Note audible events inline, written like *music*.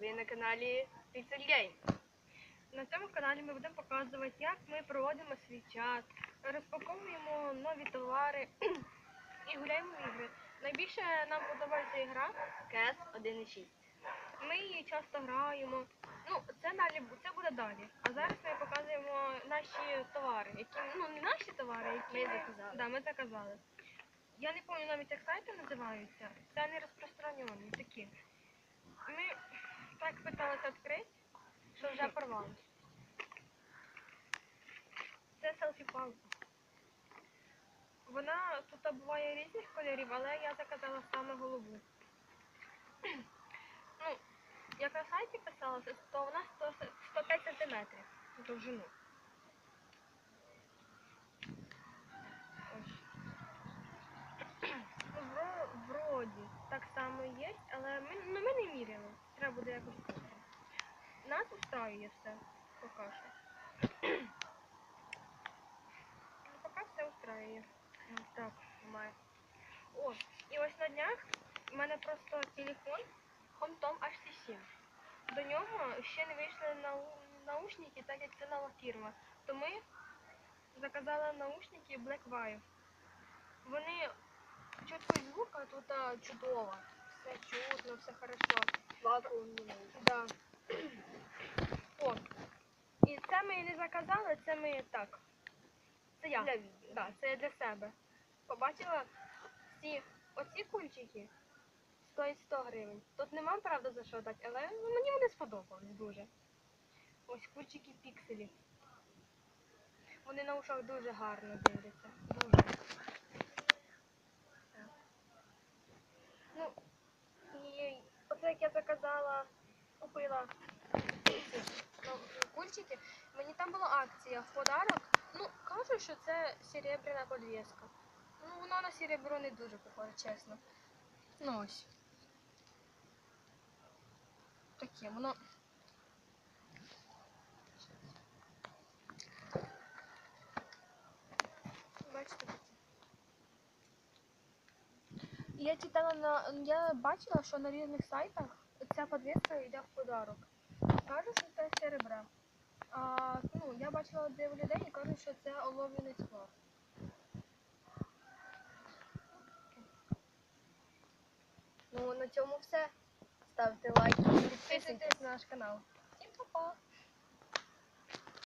Ви на каналі Pixel Game. На цьому каналі ми будемо показувати, як ми проводимо свій час, розпаковуємо нові товари *clears throat* і гуляємо в ігри. Найбільше нам подобається ігра. КС 1.6. Ми її часто граємо. Ну, це далі це буде далі. А зараз ми показуємо наші товари, які ну не наші товари, які Ми заказали. Да, ми заказали. Я не пам'ятаю навіть як сайти називаються. Це не розпространені такі. Ми так питалися відкрити, що вже порвалося. Це селфі палка. Вона тут буває різних кольорів, але я заказала саме голову. ну, як на сайті писалося, то вона 100, 105 сантиметрів в довжину. Ось. Ну, вро, вроді так само є, але ми, ну, ми не міряли. Треба буде якось. Нас устраює все, поки що. Ну, поки все устраює. Ну, Так, немає. О, і ось на днях в мене просто телефон Homtom HC7. До нього ще не вийшли нау... наушники, так як це нова фірма. То ми заказали наушники Black Wire. Вони чутко звук, а тут а, чудово. Все чутно, все хорошо. Вакуумні. Да. О. І це ми не заказали, це ми так. Це я. Для відео. Да, це я для себе. Побачила ці оці кульчики стоять 100 гривень. Тут нема правда за що дати, але мені вони сподобались дуже. Ось кульчики пікселі. Вони на ушах дуже гарно дивляться. Дуже. Так. Ну, і оце як я заказала, купила ну, кульчики. Мені там була акція в подарок. Ну, кажуть, що це серебряна подвіска. Ну, вона на серебро не дуже похоже, чесно. Ну ось. Таке, воно. Бачите. Я читала на. Я бачила, що на різних сайтах ця подвіска йде в подарок. Кажуть, що це серебра. А, ну, я бачила див людей і кажуть, що це олов'яне скло. Ну, на цьому все. Ставте лайк, підписуйтесь. Підписуйтесь на наш канал. Всім па-па!